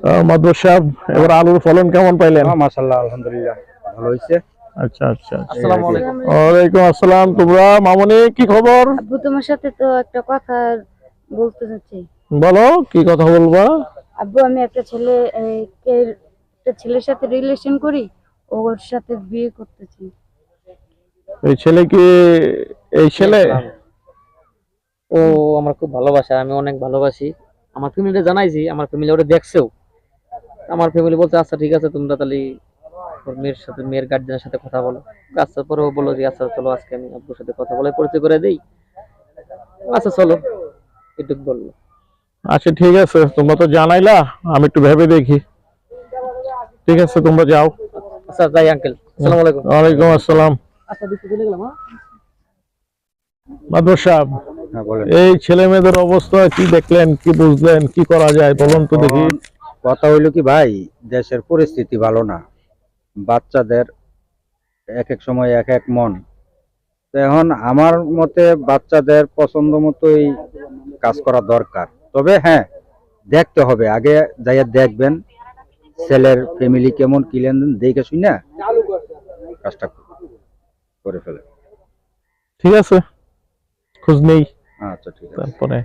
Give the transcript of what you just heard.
আহ, মাদবর সাহেব এবার আলুর ফলন কেমন পাইলেন? মাশাল্লাহ আলহামদুলিল্লাহ ভালো হয়েছে। আচ্ছা আচ্ছা আচ্ছা। আসসালামু আলাইকুম। ওয়ালাইকুম আসসালাম তোমরা মামনি কি খবর? আব্বু তোমার সাথে তো একটা কথা বলতে চাচ্ছি। বলো কি কথা বলবা? আব্বু আমি একটা ছেলে একটা ছেলের সাথে রিলেশন করি ওর সাথে বিয়ে করতেছি। এই ছেলে কি এই ছেলে? ও আমার খুব ভালোবাসে আমি অনেক ভালোবাসি। আমার ফ্যামিলিটা জানাইছি আমার ফ্যামিলি ওটা দেখছেও। আমার ফ্যামিলি বলছে আচ্ছা ঠিক আছে তোমরা তাহলে ওর মেয়ের সাথে মেয়ের গার্জেনের সাথে কথা বলো। আচ্ছা পরে ও বলল যে আচ্ছা চলো আজকে আমি আব্বুর সাথে কথা বলে পরিচয় করে দিই। আচ্ছা চলো এটুক বলল। আচ্ছা ঠিক আছে তোমরা তো জানাইলা আমি একটু ভেবে দেখি। ঠিক আছে তোমরা যাও। আচ্ছা যাই আঙ্কেল আসসালামু আলাইকুম। ওয়ালাইকুম আসসালাম। আচ্ছা দিচ্ছি চলে গেলাম হ্যাঁ মাদবর সাহেব হ্যাঁ বলেন। এই ছেলে মেয়েদের অবস্থা কি দেখলেন কি বুঝলেন কি করা যায় বলুন তো দেখি। কথা হইল কি ভাই দেশের পরিস্থিতি ভালো না। বাচ্চাদের এক এক সময় এক এক মন। এখন আমার মতে বাচ্চাদের পছন্দ মতোই কাজ করা দরকার। তবে হ্যাঁ দেখতে হবে আগে যাইয়া দেখবেন ছেলের ফ্যামিলি কেমন কি লেনদেন দেখে শুই না কাজটা করে ফেলে। ঠিক আছে খোঁজ নেই। আচ্ছা ঠিক আছে। তারপরে